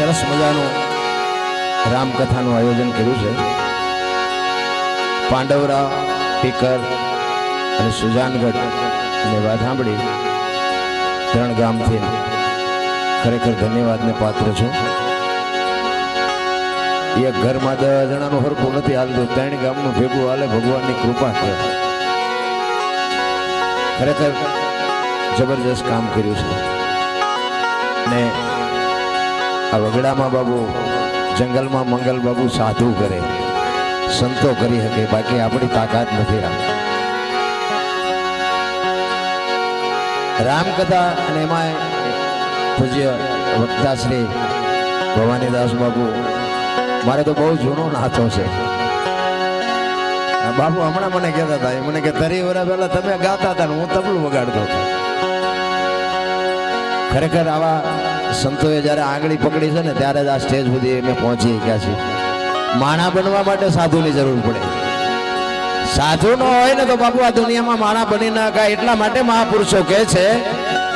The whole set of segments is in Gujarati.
સરસ મજાનું રામકથાનું આયોજન કર્યું છે. પાંડવરા, પીકર અને સુજાનગઢ અને વાત સાંભળી. ત્રણ ગામથી ખરેખર ધન્યવાદને પાત્ર છું. એક ઘરમાં દસ જણાનું હરખું નથી હાલતું. ત્રણ ગામનું ભેગું હાલે ભગવાનની કૃપા છે. ખરેખર જબરજસ્ત કામ કર્યું છે. ને આ વગડામાં બાબુ, જંગલમાં મંગલ બાબુ સાધુ કરે. સંતો કરી શકે, બાકી આપણી તાકાત નથી રામ. રામકથા અને એમાં પૂજ્ય વક્તા શ્રી ભવાનીદાસ બાબુ. મારે તો બહુ જૂનો નાતો છે. બાપુ હમણાં મને કહેતા હતા મને કે તરી વરા પહેલા તમે ગાતા હતા હું તબલું વગાડતો હતો. ખરેખર આવા સંતોએ જ્યારે આંગળી પકડી છે ને, ત્યારે જ આ સ્ટેજ સુધી અમે પહોંચી ગયા છીએ. માણા બનવા માટે સાધુની જરૂર પડે. સાધુ ન હોય ને તો બાપુ, આ દુનિયામાં માણા બની ના કાય એટલા માટે મહાપુરુષો કહે છે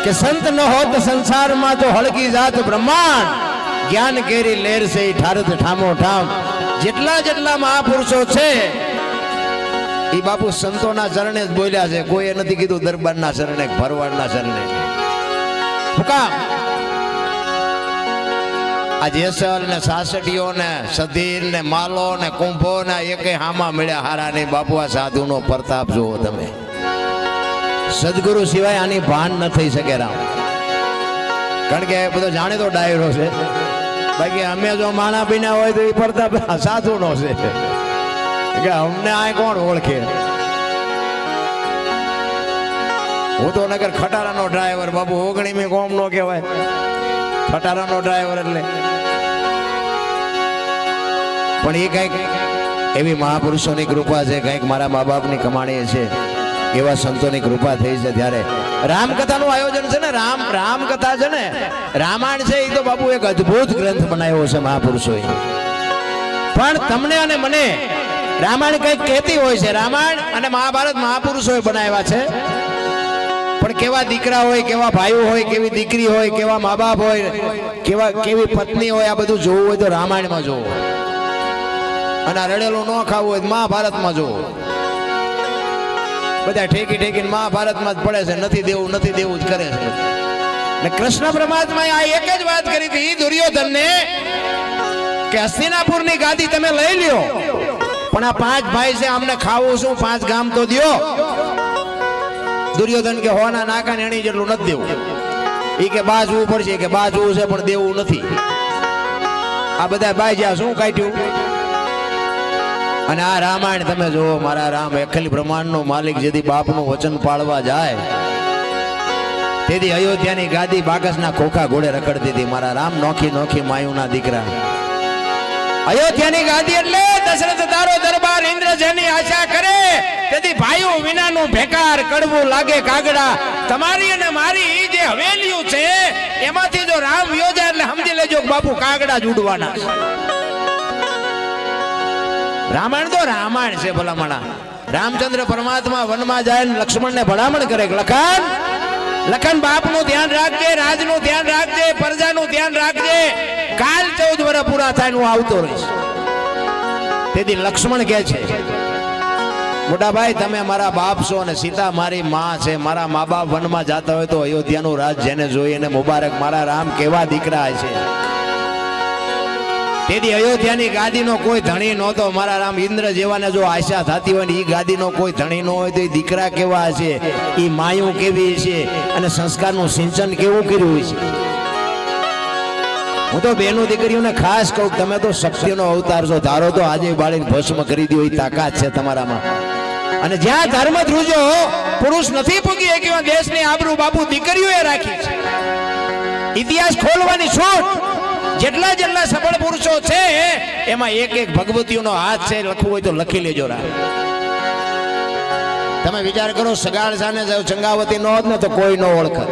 કે સંત ન હોત સંસારમાં તો હળકી જાત બ્રહ્માંડ. જ્ઞાન કેરી લેર છે ઠારત ઠામો ઠામ. જેટલા જેટલા મહાપુરુષો છે એ બાપુ સંતોના ચરણે જ બોલ્યા છે. કોઈએ નથી કીધું દરબારના ચરણે ભરવાડના ચરણે. હું કામ. આ જેસલ ને સાસટીઓ ને સધીર ને માલો ને કુંભો ને એકે હામા મળ્યા હારા ને બાપુ આ સાધુ નો પ્રતાપ જુઓ તમે. સદગુરુ સિવાય આની ભાન ન થઈ શકે રામ. કારણ કે બધો જાણીતો ડાયરો છે. બાકી અમે જો માણા પીના હોય તો એ પ્રતાપ સાધુનો છે. કે અમને આ કોણ ઓળખે? હું તો નગર ખટારાનો ડ્રાઈવર બાબુ ઓગણીમી કોમ નો કહેવાય. ખટારાનો ડ્રાઈવર એટલે. પણ એ કંઈક એવી મહાપુરુષોની કૃપા છે, કંઈક મારા મા બાપની કમાણી છે, એવા સંતોની કૃપા થઈ છે ત્યારે. રામકથાનું આયોજન છે ને, રામ, રામકથા છે ને, રામાયણ છે એ તો બાપુ એક અદ્ભુત ગ્રંથ બનાવ્યો છે મહાપુરુષોએ. પણ તમને અને મને રામાયણ કંઈક કહેતી હોય છે, રામાયણ અને મહાભારત મહાપુરુષોએ બનાવ્યા છે. પણ કેવા દીકરા હોય, કેવા ભાઈઓ હોય, કેવી દીકરી હોય, કેવા મા બાપ હોય, કેવા, કેવી પત્ની હોય, આ બધું જોવું હોય તો રામાયણમાં જોવો અને આ રડેલું ન ખાવું હોય મહાભારતમાં જોવો બધા ઠેકી ઠેકીને મહાભારતમાં જ પડે છે, નથી દેવું નથી દેવું જ કરે છે ને કૃષ્ણ પરમાત્માએ આ એક જ વાત કરી હતી, દુર્યોધનને, કે હસ્તિનાપુરની ગાદી તમે લઈ લ્યો. પણ આ પાંચ ભાઈ છે અમને ખાવું શું પાંચ ગામ તો દ્યો. દુર્યોધન કે હોના નાકા નેણી જેટલું નથી દેવું. એ કે બાજવું પડશે કે બાજવું છે, પણ દેવું નથી. આ બધા બાઈ જ્યાં શું કાઢ્યું? અને આ રામાયણ તમે જુઓ, મારા રામ એખલી બ્રહ્માંડનો માલિક જેથી બાપનું વચન પાળવા જાય. તેથી અયોધ્યાની ગાદી બાકસના ખોખા ઘોડે રખડતી હતી. મારા રામ નોખી નોખી માયુના દીકરા. અયોધ્યાની ગાદી એટલે દશરથ તારો દરબાર ઇન્દ્રજની આશા કરે, તેથી ભાઈઓ વિનાનું ભેકાર કડવું લાગે કાગડા. તમારી અને મારી જે હવેલીઓ છે, એમાંથી જો રામ વ્યો એટલે સમજી લેજો બાપુ કાગડા જ ઉડવાના રામાયણ તો રામાયણ છે ભલામણા. રામચંદ્ર પરમાત્મા વનમાં જાય ને લક્ષ્મણને ભલામણ કરે લખન લખન બાપનું ધ્યાન રાખજે, રાજનું ધ્યાન રાખજે, પ્રજાનું ધ્યાન રાખજે. કાલ ચૌદ વર્ષ પૂરા થાય હું આવતો રહીશ. તેથી લક્ષ્મણ કહે છે મોટા ભાઈ તમે મારા બાપ છો અને સીતા મારી માં છે. મારા મા બાપ વનમાં જતા હોય તો અયોધ્યાનું રાજ જેને જોઈ એને મુબારક. મારા રામ કેવા દીકરા છે. તેથી અયોધ્યાની ગાદીનો કોઈ ધણી નહોતો. મારા રામ ઇન્દ્ર જેવાને જો આશા થતી હોય ને એ ગાદીનો કોઈ ધણી ન હોય તો એ દીકરા કેવા છે? એ માયું કેવી છે? અને સંસ્કારનું સિંચન કેવું કર્યું છે? હું તો બેનો દીકરીઓને ખાસ કહું તમે તો શક્તિનો અવતાર છો. ધારો તો આજે બાળીને ભસ્મ કરી દો એ તાકાત છે તમારામાં. અને જ્યાં ધર્મ ધ્રુજો પુરુષ નથી પૂગી શક્યો, દેશની આબરૂ બાપુ દીકરીઓએ રાખી છે. ઇતિહાસ ખોલવાની છૂટ, જેટલા જેટલા સફળ પુરુષો છે, એમાં એક એક ભગવતીઓનો હાથ છે લખવું હોય તો લખી લેજો રા તમે વિચાર કરો, સગાળ સાને ચંગાવતી ન હોત ને તો કોઈ ન ઓળખત.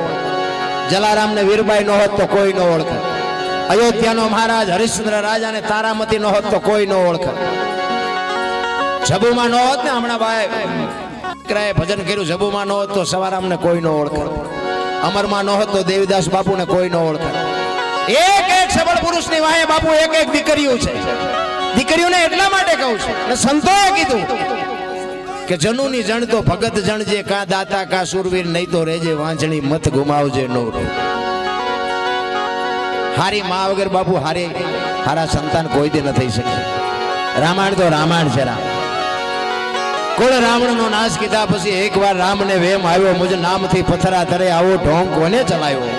જલારામ ને વીરબાઈ ન હોત તો કોઈ ન ઓળખત. અયોધ્યાનો મહારાજ હરિશ્ચંદ્ર રાજાને તારામતી નો હોત તો કોઈ નો ઓળખત જબુમાં નો હોત ને હમણાં ભાઈ? ભજન કર્યું, જબુમાં નો હોત તો સવારામને કોઈ નો ઓળખત અમરમાં નો હોત તો દેવીદાસ બાપુને કોઈ નો ઓળખત એક એક સબળ પુરુષની વાહે બાપુ એક એક દીકરીઓ છે. દીકરીઓને એટલા માટે કહું છું, અને સંતોએ કીધું કે જનુની જણ તો ભગત જણજે કા દાતા કા સુરવીર નહીં તો રેજે વાંચણી મત ગુમાવજે નો હારી મા વગર બાપુ હારી, હારા સંતાન કોઈ દે ન થઈ શકે. રામાયણ તો રામાયણ છે રામ. કુળ રાવણ નો નાશ કીધા પછી એકવાર રામને વેમ આવ્યો, મુજ નામથી પથરા તરે આવો ઢોંગ કોને ચલાવ્યો?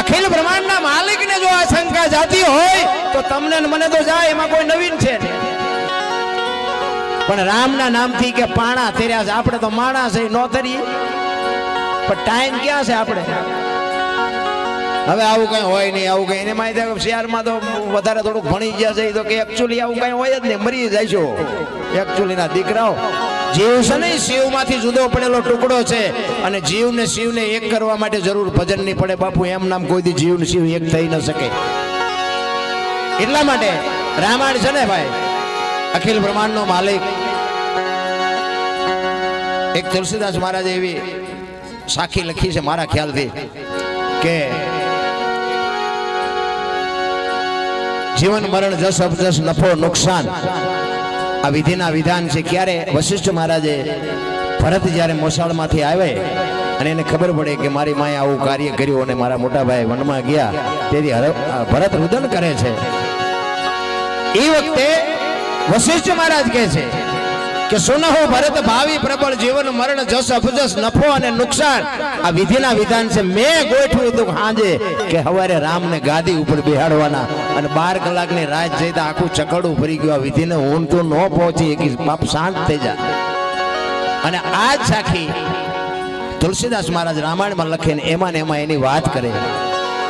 અખિલ બ્રહ્માંડના માલિકને જો આ શંકા જાતી હોય, તો તમને મને તો જાય, એમાં કોઈ નવીન છે. પણ રામના નામથી કે પાણા તેર્યા છે, આપણે તો માણા છે નો તરીએ પણ ટાઈમ ક્યાં છે આપણે? હવે આવું કઈ હોય નહીં, આવું કઈ. એને માહિતી શહેરમાં તો વધારે થોડુંક ભણી ગયા છે, એ તો કે એકચ્યુઅલી આવું કઈ હોય જ નહીં, મરી જાય છો. એકચ્યુઅલી ના દીકરાઓ, જીવ છે ને શિવમાંથી જુદો પડેલો ટુકડો છે અને જીવને શિવને એક કરવા માટે જરૂર ભજન નહીં પડે. બાપુ, એમ નામ કોઈ દી જીવ શિવ એક થઈ ન શકે. એટલા માટે રામાયણ છે ને ભાઈ, અખિલ બ્રહ્માંડનો માલિક. એક તુલસીદાસ મહારાજ એવી સાખી લખી છે મારા ખ્યાલથી કે જીવન, મરણ, જસ, અપજસ, નફો, નુકસાન આ વિધિના વિધાન છે. ક્યારે વશિષ્ઠ મહારાજે ભરત જ્યારે મોસાળમાંથી આવે અને એને ખબર પડે કે મારી માએ આવું કાર્ય કર્યું અને મારા મોટા ભાઈ વનમાં ગયા, તેથી ભરત રુદન કરે છે. એ વખતે વશિષ્ઠ મહારાજ કહે છે કે સુનહો ભરત ભાવિ પ્રબળ જીવન મરણ જસ અફજસ નફો અને નુકસાન. આ વિધિના વિધાન છે. મેં ગોઠવ્યું હતું હાંજે કે હવારે રામને ગાદી ઉપર બેહાડવાના અને બાર કલાકની રાત જઈતા આખું ચકડું ફરી ગયું. આ વિધિને હું તો ન પહોંચી એક બાપ શાંત થઈ જા. અને આ જ સાખી તુલસીદાસ મહારાજ રામાયણમાં લખે ને એમાં ને એમાં એની વાત કરે.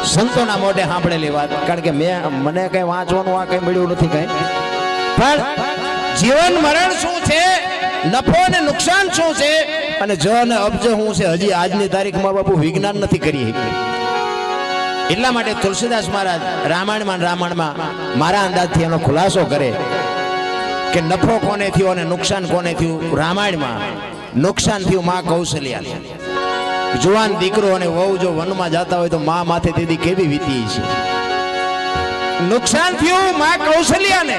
સંતોના મોઢે સાંભળેલી વાત. કારણ કે મેં, મને કઈ વાંચવાનું આ કઈ મળ્યું નથી કઈ. પણ જીવન મરણ શું છે? નફો અને નુકસાન શું છે? અને જ અને અબજ શું છે, હજી આજની તારીખમાં બાપુ વિજ્ઞાન નથી કરી એટલા માટે તુલસીદાસ મહારાજ રામાયણમાં રામાયણમાં મારા અંદાજથી એનો ખુલાસો કરે કે નફો કોને થયો અને નુકસાન કોને થયું? રામાયણમાં નુકસાન થયું માં કૌશલ્યા જુવાન દીકરો અને વહુ જો વનમાં જતા હોય તો માં માથે દીદી કેવી વીતી છે નુકસાન થયું માં કૌશલ્યાને.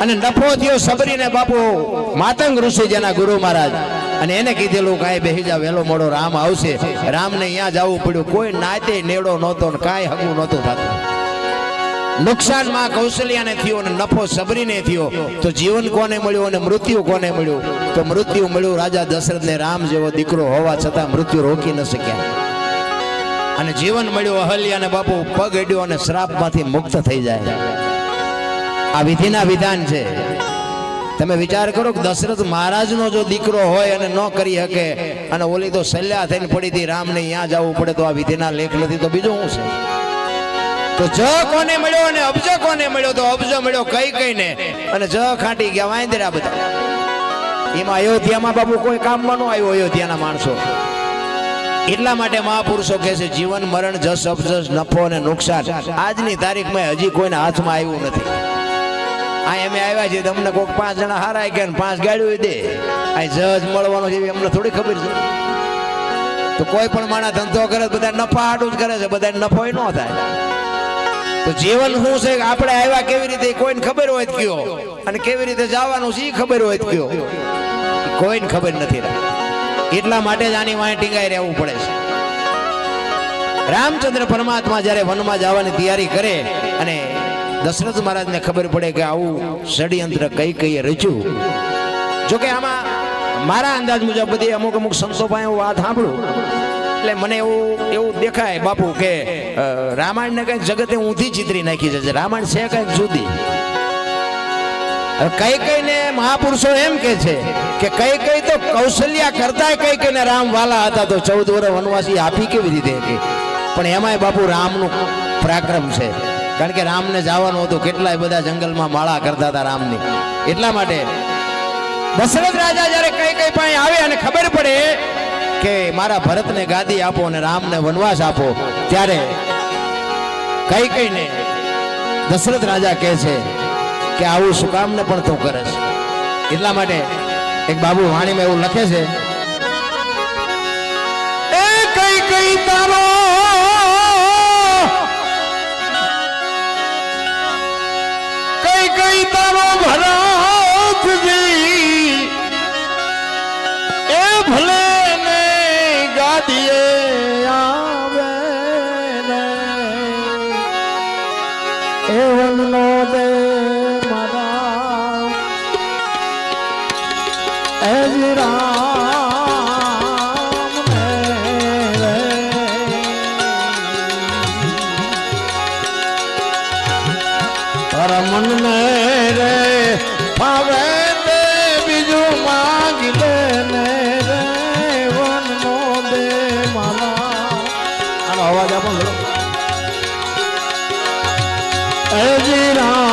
અને નફો થયો સબરીને બાપુ, માતંગ ઋષિ જેના ગુરુ મહારાજ. અને એને કીધેલું કાંઈ બેહી જા વહેલો મોડો રામ આવશે. રામને અહીંયા જવું પડ્યું. કોઈ નાતે નેડો નહોતો ને કાંઈ હગું નહોતું થતું. નુકસાનમાં કૌશલ્યાને થયું અને નફો સબરીને થયો. તો જીવન કોને મળ્યું અને મૃત્યુ કોને મળ્યું? તો મૃત્યુ મળ્યું રાજા દશરથને રામ જેવો દીકરો હોવા છતાં મૃત્યુ રોકી ન શક્યા. અને જીવન મળ્યું અહલ્યાને બાપુ પગ અડ્યો અને શ્રાપમાંથી મુક્ત થઈ જાય. આ વિધિના વિધાન છે. તમે વિચાર કરો કે દશરથ મહારાજનો જો દીકરો હોય અને ન કરી શકે, અને ઓલી તો સલ્યા થઈને પડી હતી, રામને ત્યાં જવું પડે તો આ વિધિના લેખ નથી, તો બીજું શું છે? તો જ કોને મળ્યો અને અબજ કોને મળ્યો? તો અબજ મળ્યો કઈ કઈ ને અને જ ખાટી ગયા વાંદરા બધા. એમાં અયોધ્યામાં બાબુ કોઈ કામમાં ન આવ્યો, અયોધ્યાના માણસો. એટલા માટે મહાપુરુષો કહે છે, જીવન મરણ જસ અબજસ નફો અને નુકસાન. આજની તારીખમાં હજી કોઈના હાથમાં આવ્યું નથી. અમે આવ્યા છીએ, તમને કોઈક પાંચ જણા હારાય કે પાંચ ગાડીઓ દે. અહીં જજ મળવાનો છે એમને થોડી ખબર છે. તો કોઈ પણ માણસ ધંધો કરે બધા નફા હાટું જ કરે છે બધા નફો ન થાય. તો જીવન શું છે આપણે આવ્યા કેવી રીતે, કોઈને ખબર હોય કયો. અને કેવી રીતે જવાનું છે એ ખબર હોય કયો. કોઈને ખબર નથી રહેતી. એટલા માટે જ આની વાંહે ટીંગાઈ રહેવું પડે છે. રામચંદ્ર પરમાત્મા જ્યારે વનમાં જવાની તૈયારી કરે અને દશરથ મહારાજને ખબર પડે કે આવું ષડયંત્ર કઈ કઈ રચ્યું. જોકે આમાં મારા અંદાજ મુજબ બધી અમુક અમુક સંતો પાસે હું વાત સાંભળું. એટલે મને એવું એવું દેખાય બાપુ કે રામાયણ રામાયણને કંઈક જગતે ઊંધી ચિતરી નાખી છે. રામાયણ છે કંઈક જુદી. કઈ કઈ ને મહાપુરુષો એમ કે છે કે કઈ કઈ તો કૌશલ્યા કરતા કઈ કઈ ને રામ વાલા હતા તો ચૌદ વર્ષ વનવાસી આપી કેવી રીતે પણ એમાંય બાપુ રામનું પરાક્રમ છે. કારણ કે રામને જવાનું હતું. કેટલાય બધા જંગલમાં માળા કરતા હતા રામની. એટલા માટે દશરથ રાજા જ્યારે કઈ કઈ પાસે આવે અને ખબર પડે કે મારા ભરતને ગાદી આપો અને રામને વનવાસ આપો, ત્યારે કઈ ને દશરથ રાજા કહે છે કે આવું શું કામને પણ તું કરે છે? એટલા માટે એક બાબુ વાણીમાં એવું લખે છે હજી રામ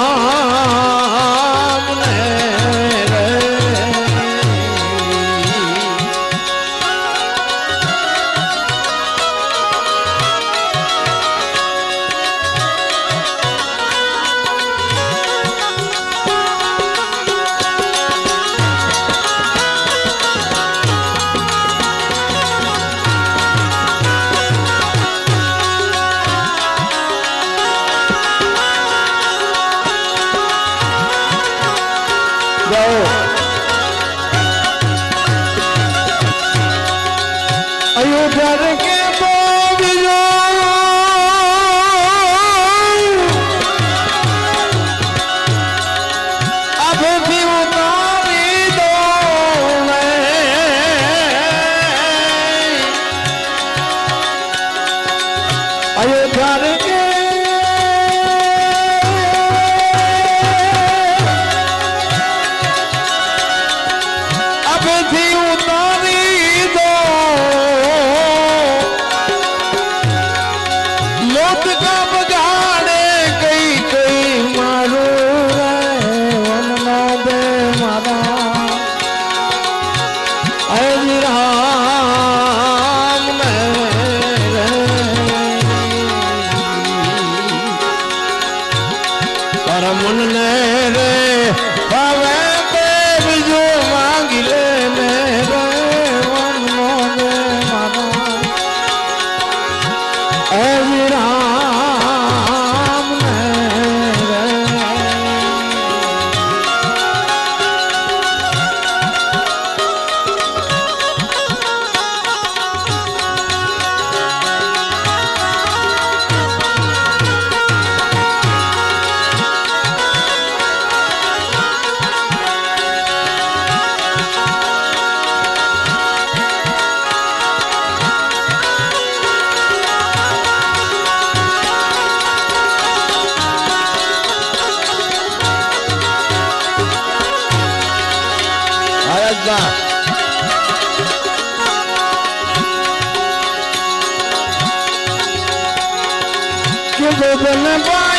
કે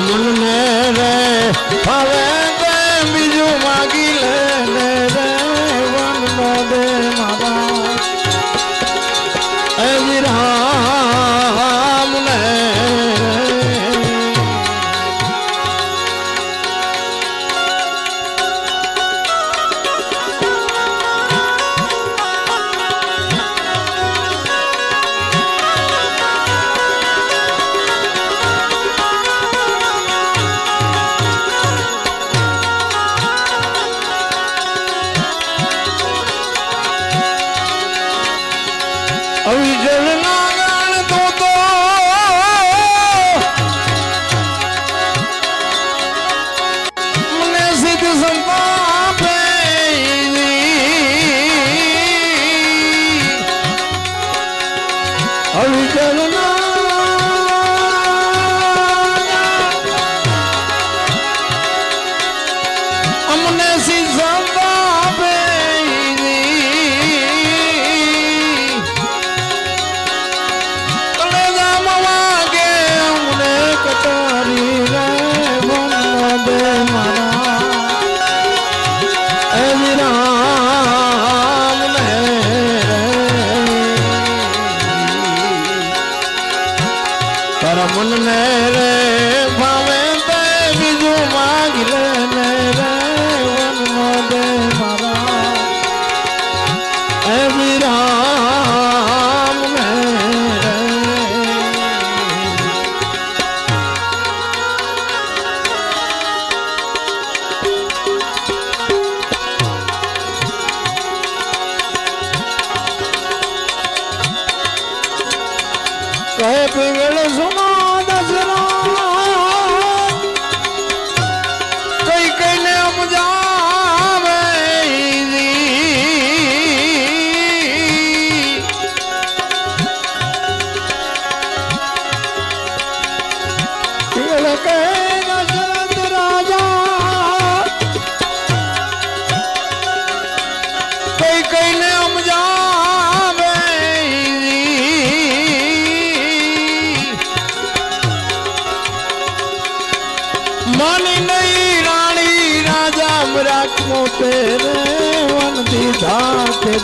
મનને રે. Jerusalem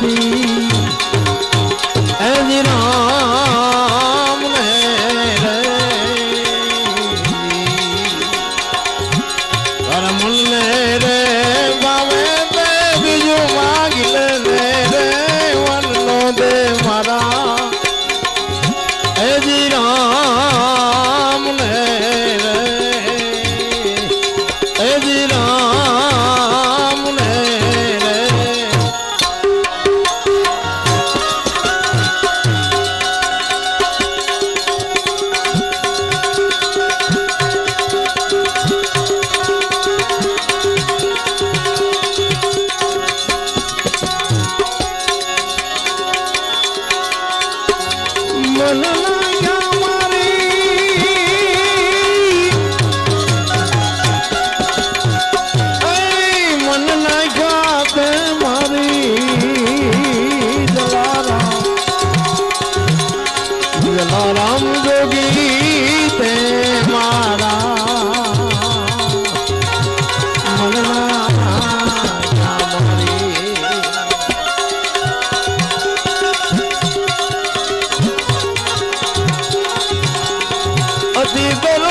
દીધા अति बल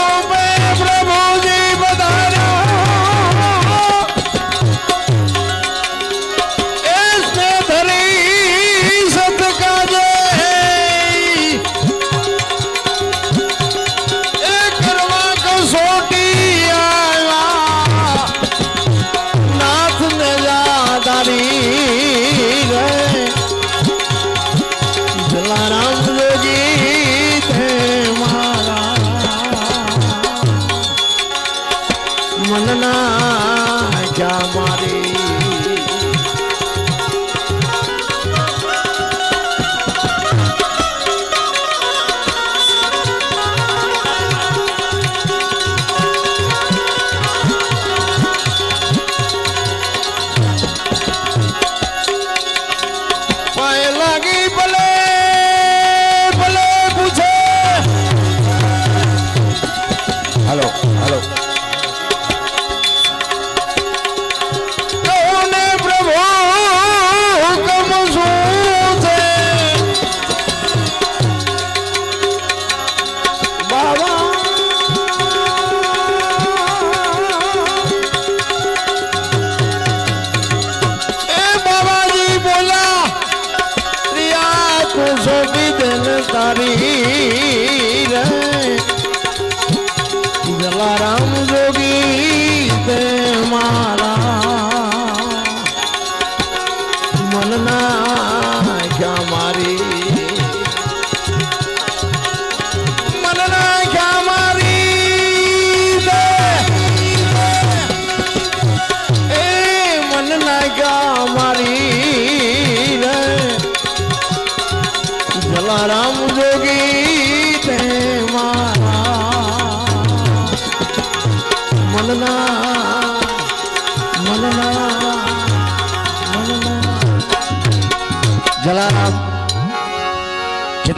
ना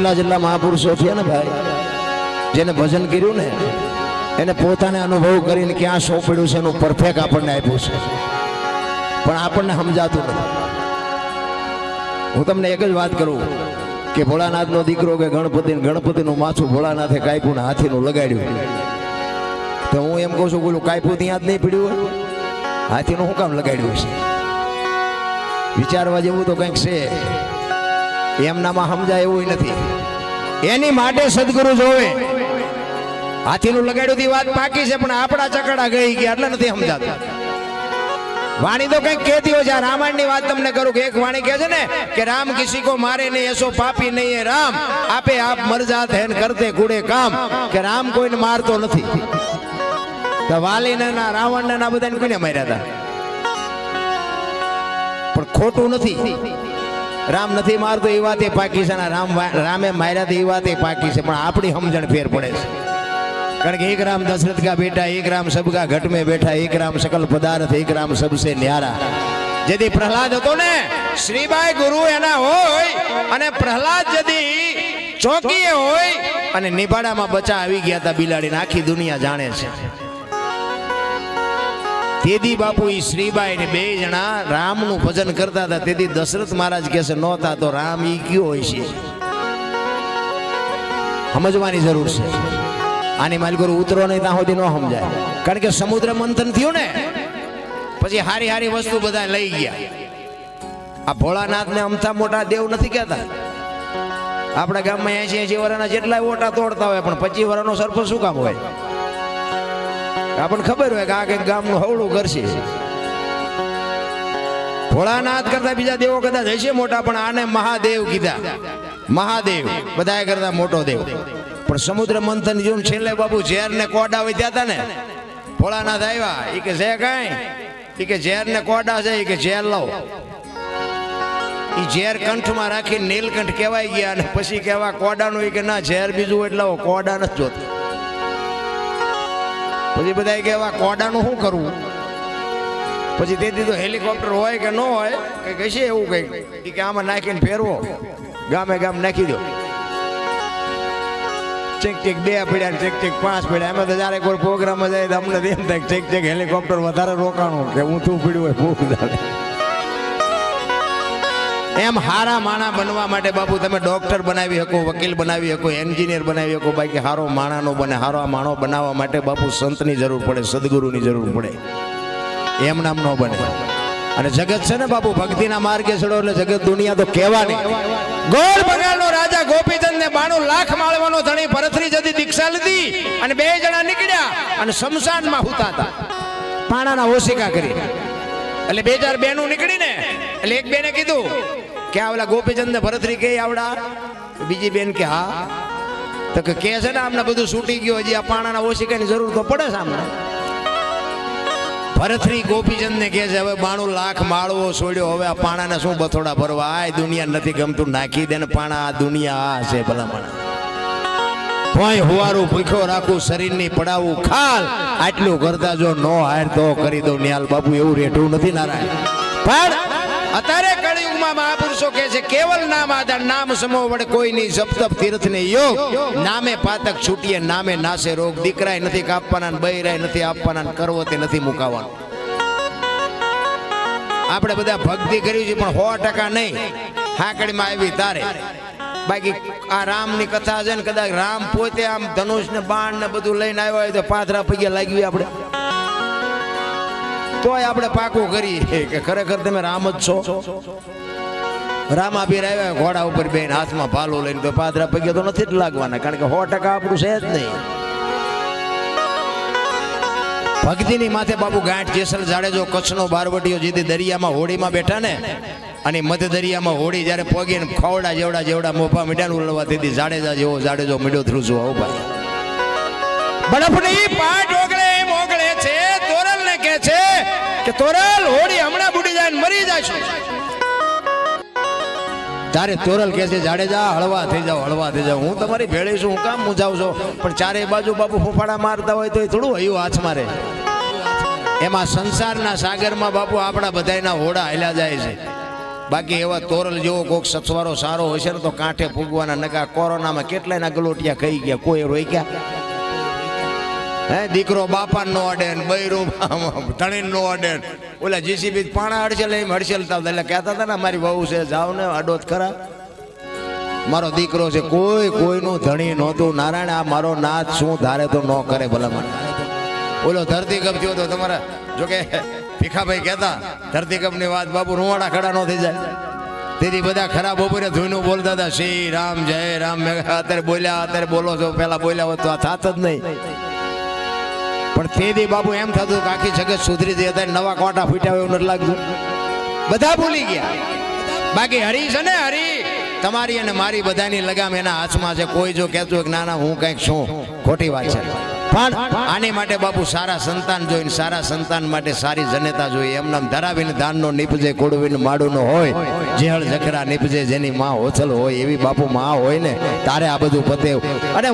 જેટલા જેટલા મહાપુરુષો છે ને ભાઈ, જેને ભજન કર્યું ને, એને પોતાને અનુભવ કરીને ક્યાં સોંપડ્યું છે એનું પરફેક્ટ આપણને આપ્યું છે. પણ આપણને સમજાતું નથી. હું તમને એક જ વાત કરું, કે ભોળાનાથનો દીકરો કે ગણપતિ ગણપતિનું માથું ભોળાનાથે કાપ્યું ને હાથીનું લગાડ્યું. તો હું એમ કહું છું બોલું કાપ્યું ત્યાં જ નહીં પીડ્યું હાથીનું શું કામ લગાડ્યું છે વિચારવા જેવું તો કંઈક છે. એમનામાં સમજાય એવું નથી. એની માટે સદગુરુ જોવે. હાથીનું લગાડ્યું તી વાત પાકી છે, પણ આપણા ચકડા ગઈ ગયા એટલે નથી સમજાતા. વાણી તો કંઈક કહેતી હોય છે, આ રામાયણની વાત તમને કરું કે એક વાણી કહે છે ને, કે રામ કિસી કો મારે નહીં, એસો પાપી નહીં રામ. આપે આપ મરજા હેન કરતે ગુડે કામ. કે રામ કોઈને મારતો નથી. તો વાલીને ના રાવણને, ના બધાને કોને માર્યા હતા પણ ખોટું નથી. રામ નથી મારતો એ વાત પાકી છે રામ રામે માર્યા એ વાત પાકી છે, પણ આપણી સમજણ ફેર પડે છે. કારણ કે એક રામ દશરથ કા બેટા એક રામ સબકા ઘટ में બેઠા, એક રામ સકલ પદાર્થ, એક રામ સબસે ન્યારા. જેથી પ્રહલાદ હતો ને, શ્રીબાઈ ગુરુ એના હોય અને પ્રહલાદ જેથી ચોકીએ હોય અને નિભાડામાં બચા આવી ગયા હતા બિલાડીને આખી દુનિયા જાણે છે. તેદી બાપુ એ શ્રીબાઈ ને બે જણા રામનું ભજન કરતા હતા. તેથી દશરથ મહારાજ કહે છે નહોતા તો રામ ઈ કયો હોય છે? સમજવાની જરૂર છે. આની માલિકો ઉતરો નહીં ત્યાં સુધી ન સમજાય. કારણ કે સમુદ્ર મંથન થયું ને, પછી હારી હારી વસ્તુ બધા લઈ ગયા. આ ભોળાનાથ ને અમથા મોટા દેવ નથી કહેતા. આપણા ગામમાં એસી એસી વર્ષના જેટલા ઓટા તોડતા હોય, પણ પચીસ વર્ષનો સરપંચ શું કામ હોય? આપણને ખબર હોય કે આ કંઈક ગામનું હવળું કરશે. ભોળાનાથ કરતા બીજા દેવો કદાચ હશે મોટા, પણ આને મહાદેવ કીધા. મહાદેવ બધાએ કરતા મોટો દેવ. પણ સમુદ્ર મંથન જોઈને છેલ્લે બાબુ ઝેર ને કોડા વધ્યા હતા ને, ભોળાનાથ આવ્યા એ કે છે કઈ? એ કે ઝેર ને કોડા છે. એ કે, ઝેર લાવો. એ ઝેર કંઠમાં રાખી નીલકંઠ કહેવાય ગયા અને પછી કહેવા, કોડાનું એ કે, ના, ઝેર બીજું એટલે લાવો કોડા નથી જોતું. પછી બધા કહેવા કોડાનું શું કરવું? પછી તેથી તો હેલિકોપ્ટર હોય કે ન હોય કે કહેશે એવું કંઈક. કે આમાં નાખીને ફેરવો. ગામે ગામ નાખી દો. ચેક ચેક બે પડ્યા ચેક ચેક પાંચ પડ્યા. એમાં તો જ્યારે કોઈ પ્રોગ્રામ જાય તો અમને એમ થાય ચેક ચેક હેલિકોપ્ટર વધારે રોકાણું કે હું તું પીડ્યું હોય વધારે એમ હારા માણા બનવા માટે બાપુ તમે ડોક્ટર બનાવી શકો, વકીલ બનાવી શકો, એન્જિનિયર બનાવી શકો, બાકી હારો માણાનો બને, હારો માણો બનાવવા માટે બાપુ સંતની જરૂર પડે, સદગુરુની જરૂર પડે. એમ નામ ન બને. અને જગત છે ને બાપુ, ભક્તિના માર્ગે ચડો એટલે જગત દુનિયા તો કહેવાની ગોળ બગાડનો રાજા ગોપીચંદ ને બાણું લાખ માળવાનો ધણી ભરતરી જતી દીક્ષા લીધી અને બે જણા નીકળ્યા અને શમશાનમાં હુતા હતા. પાણાના ઓશિકા કરી. એટલે બે હજાર બેનું નું નીકળીને, એટલે એક બેને કીધું કે આવડા ગોપીચંદ ને ભરતરી કે આવડા? બીજી બેન કે, હા. તો કે છે ને, આમને બધું છૂટી ગયું, હજી આ પાણાના કઈ જરૂર તો પડે છે ભરતરી ગોપીચંદ ને કે છે, હવે બાણું લાખ માળવો છોડ્યો, હવે આ પાણાને શું બથોડા ભરવા? આ દુનિયા નથી ગમતું, નાખી દે ને પાણા, આ દુનિયા આ છે ભલામણ. ભોય હુવારું ભૂખ્યો રાખું, શરીરની પડાવું ખાલ. આટલું કરતા જો નો હાર તો કરી દઉં નિહાલ બાપુ, એવું રેઠું નથી નારાયણ. પણ અત્યારે કળિયુગમાં મહાપુરુષો કે છે, કેવલ નામ આધાર, નામ સમો વડે કોઈ નહીં સપ્તપ તીર્થ ને યોગ. નામે પાતક છૂટીએ, નામે નાશે રોગ. દીકરાય નથી કાપવાના ને બૈરાય નથી આપવાના કરવો તે નથી મુકાવાનો. આપણે બધા ભક્તિ કરી છે પણ સો ટકા નહીં. હાકડીમાં આવી તારે. બાકી આ રામની કથા છે ને, કદાચ રામ પોતે આમ ધનુષ ને બાણ ને બધું લઈને આવ્યો હોય તો પાથરા પગે લાગી આપણે. તોય આપણે પાકું કરીએ કે ખરેખર તમે રામ જ છો. રામાભીર આવ્યા, ઘોડા ઉપર બેન હાથમાં ભાલો લઈને તો પાદરા પગે તો નથી જ લાગવાના, કારણ કે સો ટકા આપણું છે જ નહીં. ભક્તિની માથે બાબુ ગાંઠ જેસલ જાડેજો કચ્છનો બારવટીઓ જેથી દરિયામાં હોડીમાં બેઠા ને, અને મધ્ય દરિયામાં હોડી જ્યારે પગે ખવડા જેવડા જેવડા મોફા મીઠાને ઉલવા તેથી જાડેજા જેવો જાડેજો મીડો ધ્રુજો આવું ભાઈ. બરફની પાટ તોરલ ને કે છે કે તોરલ હોડી હમણાં બુડી જાય મરી જાય તારે તોરલ કે છે જાડેજા હળવા થઈ જાઓ, હળવા થઈ જાઓ. હું તમારી ભેળે છું, હું કામ મુજાવ છો. પણ ચારે બાજુ બાપુ ફૂફાડા મારતા હોય તો એ થોડું હયું હાથ મારે. એમાં સંસારના સાગરમાં બાપુ આપણા બધાના હોડા હેલા જાય છે. બાકી એવા તોરલ જેવો કોક સથવારો સારો હશે ને તો કાંઠે ફૂગવાના નકા કોરોનામાં કેટલાયના ગલોટિયા ખાઈ ગયા, કોઈ રોઈ ગયા? હે, દીકરો બાપા નો અડે બૈરું ધણીન નો અડે ઓલા જીસીબી પાણા હડસેલ, એમ હડસેલતા એટલે કહેતા હતા ને, મારી વહુ છે જાઓ ને અડો જ ખરા. મારો દીકરો છે, કોઈ, કોઈનું ધણી નહોતું. નારાયણ, આ મારો નાથ શું ધારે તો ન કરે ભલામણ. ઓલો ધરતીકપ થયો તો તમારા જોકે ભીખાભાઈ કહેતા, ધરતીકપની વાત બાપુ રૂવાડા ખડા ન થઈ જાય. તેથી બધા ખરાબ બપોરે ધોઈનું બોલતા હતા, શ્રી રામ, જય રામ. અત્યારે બોલ્યા, અત્યારે બોલો છો. પેલા બોલ્યા હોત તો આ થાત જ નહીં. પણ તેથી બાબુ એમ થતું કે જગત સુધરી જઈ અત્યારે નવા કોટા ફૂટ્યા એવું નથી લાગતું. બધા ભૂલી ગયા. બાકી હરી છે ને હરી. તમારી અને મારી બધાની લગામ એના હાથમાં છે. કોઈ જો કહેતું કે ના હું કંઈક છું. ખોટી વાત છે. પણ આની માટે બાપુ સારા સંતાન જોઈને, સારા સંતાન માટે સારી જનેતા જોઈએ. એમને ધરાવીને ધાનનો નીપજે કોડવીને માડુનો હોય, જેહળ જખરા નીપજે, જેની માં હોથલ હોય એવી બાપુ માં હોય ને, તારે આ બધું પતે. અને